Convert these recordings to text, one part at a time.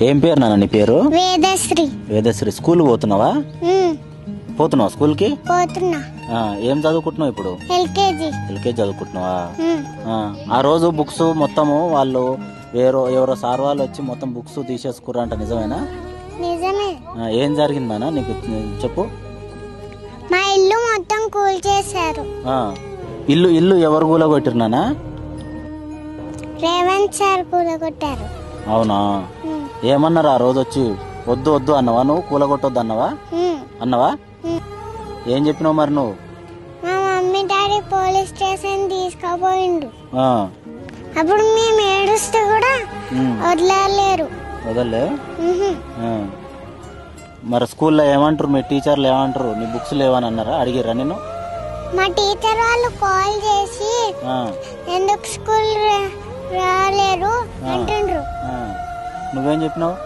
ఏం పేరు నాన్న నీ పేరు? వేదశ్రీ. వేదశ్రీ స్కూల్ పోతున్నావా? పోతున్నావా స్కూల్కి? పోతున్నా. ఆ, ఏం చదువుకుంటున్నావు ఇప్పుడు? ఎల్కేజీ. ఎల్కేజీ చదువుకుంటున్నావా? ఆ, ఆ రోజు బుక్స్ మొత్తము వాళ్ళు వేరో ఎవరో సార్ వాళ్ళు వచ్చి మొత్తం బుక్స్ తీసేసుకుర్రంట నిజమేనా? నిజమే. ఆ, ఏం జరిగింది నాన్న నీకు? చెప్పు. మా ఇల్లు మొత్తం కూల్ చేశారు ఆ, ఇల్లు ఇల్లు ఎవరు కూలగొట్టిరు నాన్న? రేవంత్ సార్ కూలగొట్టారు. అవునా? ఉమ్, ఏమన్నారు? ఆ రోజు వచ్చి వద్దు వద్దు అన్నవా నువ్వు? కూలగొట్టొద్దు అన్నవా? అన్నవా. ఏం చెప్పినావు మరి నువ్వు? మా మమ్మీ డాడీ పోలీస్ స్టేషన్ తీసుకుపోయిండు. అప్పుడు మేము ఏడుస్తే కూడా వదలలేరు. వదలే ఉహు. ఆ. మరి స్కూల్లో ఏమంటారు? మీ టీచర్లు ఏమంటారు? నీ బుక్స్ లేవని అన్నారా? అడిగిర్రా నేను మా టీచర్ వాళ్ళు కాల్ చేసి ఎందుకు స్కూల్ రాలేరు అంటుండ్రు. నువ్వేం చెప్పినావు?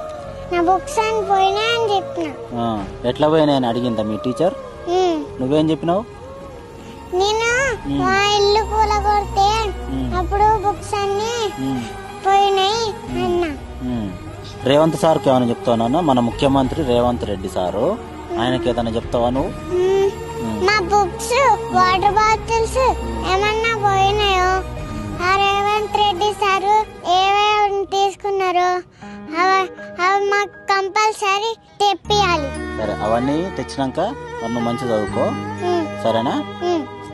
నా బుక్స్ అని పోయినా అని చెప్పిన. ఆ, ఎట్లా పోయినాయని అడిగిందా మీ టీచర్? ఉమ్. నువ్వేం చెప్పినావు? నేను మా ఇల్లు కూలగొడితే అప్పుడు బుక్స్ అన్ని ఉమ్, పోయినాయి అన్నా. ఉమ్. రేవంత్ సార్కి ఏమైనా చెప్తావా మన ముఖ్యమంత్రి రేవంత్ రెడ్డి సారు. ఆయనకి ఏదైనా చెప్తావా నువ్వు? ఉమ్. మా బుక్స్ వాటర్ బాటిల్స్ ఏమన్నా పోయినాయో? ఆ రేవంత్ రెడ్డి సారు ఏవేవి తీసుకున్నారు? కంపల్సరీ తెప్పియాలి. సరే అవన్నీ తెచ్చినాక నువ్వు మంచి చదువుకో. సరేనా.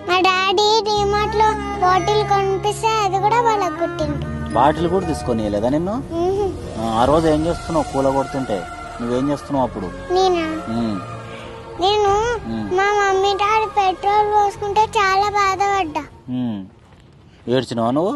మా డాడీ డిమార్ట్లో బాటిల్ కొనిపిస్తే అది కూడా వాళ్ళకి కుట్టిండు. బాటిల్ కూడా తీసుకొని లేదా నిన్ను. ఆ, రోజు ఏం చేస్తున్నావు? కూల కొడుతుంటే నువ్వేం చేస్తున్నావు అప్పుడు? నేనా? మా మమ్మీ డాడీ పెట్రోల్ పోసుకుంటే చాలా బాధపడ్డా. ఏడ్చినావా నువ్వు.